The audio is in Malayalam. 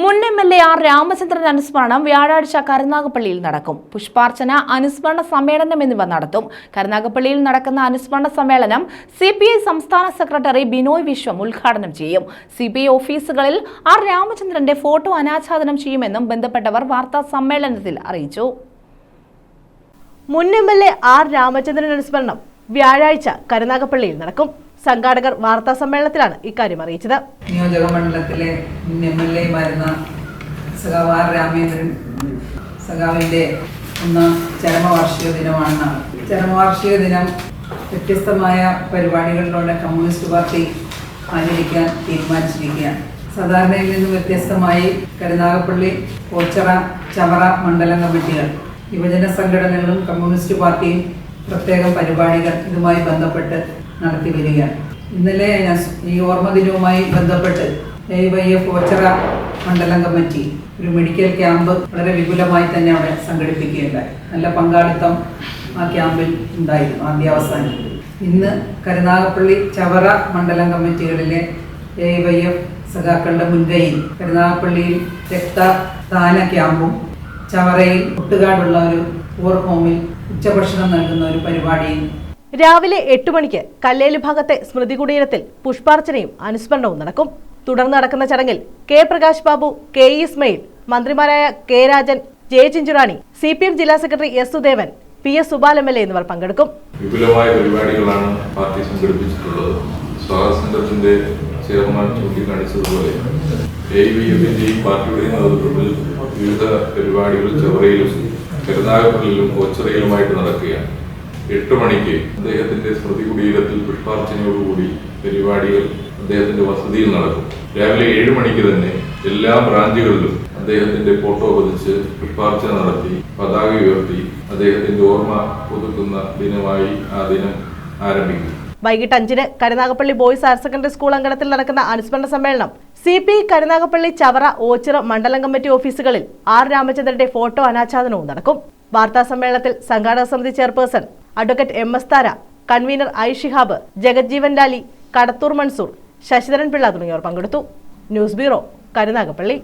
മുൻ M L A R Ramachandran അനുസ്മരണം വ്യാഴാഴ്ച കരുനാഗപ്പള്ളിയിൽ നടക്കും. പുഷ്പാർച്ചന അനുസ്മരണ സമ്മേളനം എന്നിവ നടത്തും. കരുനാഗപ്പള്ളിയിൽ നടക്കുന്ന അനുസ്മരണ സമ്മേളനം സി പി ഐ സംസ്ഥാന സെക്രട്ടറി ബിനോയ് വിശ്വം ഉദ്ഘാടനം ചെയ്യും. സി പി ഐ ഓഫീസുകളിൽ ആർ രാമചന്ദ്രന്റെ ഫോട്ടോ അനാച്ഛാദനം ചെയ്യുമെന്നും ബന്ധപ്പെട്ടവർ വാർത്താ സമ്മേളനത്തിൽ അറിയിച്ചു. മുൻ M L A R Ramachandran അനുസ്മരണം വ്യാഴാഴ്ച കരുനാഗപ്പള്ളിയിൽ നടക്കും. സംഘാടകർ വാർത്താ സമ്മേളനത്തിലാണ് ഇക്കാര്യം അറിയിച്ചത്. നിയോജക മണ്ഡലത്തിലെ സഖാവ് ആർ രാമേന്ദ്രൻ സഖാവിന്റെ ഒന്ന് ചരമവാർഷിക ദിനമാണ് ചരമവാർഷിക ദിനം വ്യത്യസ്തമായ പരിപാടികളിലൂടെ കമ്മ്യൂണിസ്റ്റ് പാർട്ടി ആചരിക്കാൻ തീരുമാനിച്ചിരിക്കുകയാണ്. സാധാരണയിൽ നിന്ന് വ്യത്യസ്തമായി കരുനാഗപ്പള്ളി പോച്ചറ ചവറ മണ്ഡലം കമ്മിറ്റികൾ യുവജന സംഘടനകളും കമ്മ്യൂണിസ്റ്റ് പാർട്ടിയും പ്രത്യേകം പരിപാടികൾ ഇതുമായി ബന്ധപ്പെട്ട് നടത്തി വരികയാണ്. ഇന്നലെ ഈ ഓർമ്മ ദിനവുമായി ബന്ധപ്പെട്ട് എ വൈ എഫ് ഓച്ചറ മണ്ഡലം കമ്മിറ്റി ഒരു മെഡിക്കൽ ക്യാമ്പ് വളരെ വിപുലമായി തന്നെ അവിടെ സംഘടിപ്പിക്കുകയുണ്ടായി. നല്ല പങ്കാളിത്തം ആ ക്യാമ്പിൽ ഉണ്ടായിരുന്നു ആദ്യ അവസാനം ഇന്ന് കരുനാഗപ്പള്ളി ചവറ മണ്ഡലം കമ്മിറ്റികളിലെ എ വൈ എഫ് സഖാക്കളുടെ മുൻകൈയിൽ കരുനാഗപ്പള്ളിയിൽ രക്തദാന ക്യാമ്പും ചവറയിൽ ഒട്ടുകാടുള്ള ഒരു ഓർ ഹോമിൽ ഉച്ചഭക്ഷണം നൽകുന്ന ഒരു പരിപാടിയും രാവിലെ എട്ട് മണിക്ക് കല്ലേലി ഭാഗത്തെ സ്മൃതി കുടീരത്തിൽ പുഷ്പാർച്ചനയും അനുസ്മരണവും നടക്കും. തുടർന്ന് നടക്കുന്ന ചടങ്ങിൽ കെ പ്രകാശ് ബാബു കെ ഇസ്മയിൽ മന്ത്രിമാരായ K Rajan J Chinchurani C P M ജില്ലാ secretary S Sudevan P S Subal M L A എന്നിവർ പങ്കെടുക്കും. വിപുലമായ പരിപാടികളാണ് പാർട്ടി സംഘടിപ്പിച്ചിട്ടുള്ളത്. സ്വാഗത സംഘത്തിന്റെ ചെയർമാൻ ചൂണ്ടിക്കാണിച്ചതുപോലെ പാർട്ടിയുടെയും നേതൃത്വത്തിൽ വിവിധ പരിപാടികൾ ചെവറയിലും കരുനാഗപ്പള്ളിയിലും കോച്ചറയിലുമായിട്ട് നടക്കുകയാണ്. എട്ട് മണിക്ക് അദ്ദേഹത്തിന്റെ സ്മൃതി കുടീരത്തിൽ പുഷ്പാർച്ചനയോടുകൂടി പരിപാടികൾ അദ്ദേഹത്തിന്റെ വസതിയിൽ നടക്കും. രാവിലെ ഏഴ് മണിക്ക് തന്നെ എല്ലാ ബ്രാഞ്ചുകളിലും അദ്ദേഹത്തിന്റെ ഫോട്ടോ പതിച്ച് പുഷ്പാർച്ചന നടത്തി പതാക ഉയർത്തി അദ്ദേഹത്തിന്റെ ഓർമ്മ പുതുക്കുന്ന ദിനമായി ആ ദിനം ആരംഭിക്കും. വൈകിട്ട് അഞ്ചിന് Karunagappally boys higher secondary school അങ്കണത്തിൽ നടക്കുന്ന അനുസ്മരണ സമ്മേളനം സി പി കരുനാഗപ്പള്ളി ചവറ ഓച്ചിറ മണ്ഡലം കമ്മിറ്റി ഓഫീസുകളിൽ ആർ രാമചന്ദ്രന്റെ ഫോട്ടോ അനാച്ഛാദനവും നടക്കും. വാർത്താ സമ്മേളനത്തിൽ സംഘാടക സമിതി chairperson advocate M S Thara convener I Shihab Jagajjeevan Lali Kadathoor Mansoor Sasidharan Pillai തുടങ്ങിയവർ പങ്കെടുത്തു. News bureau Karunagappally.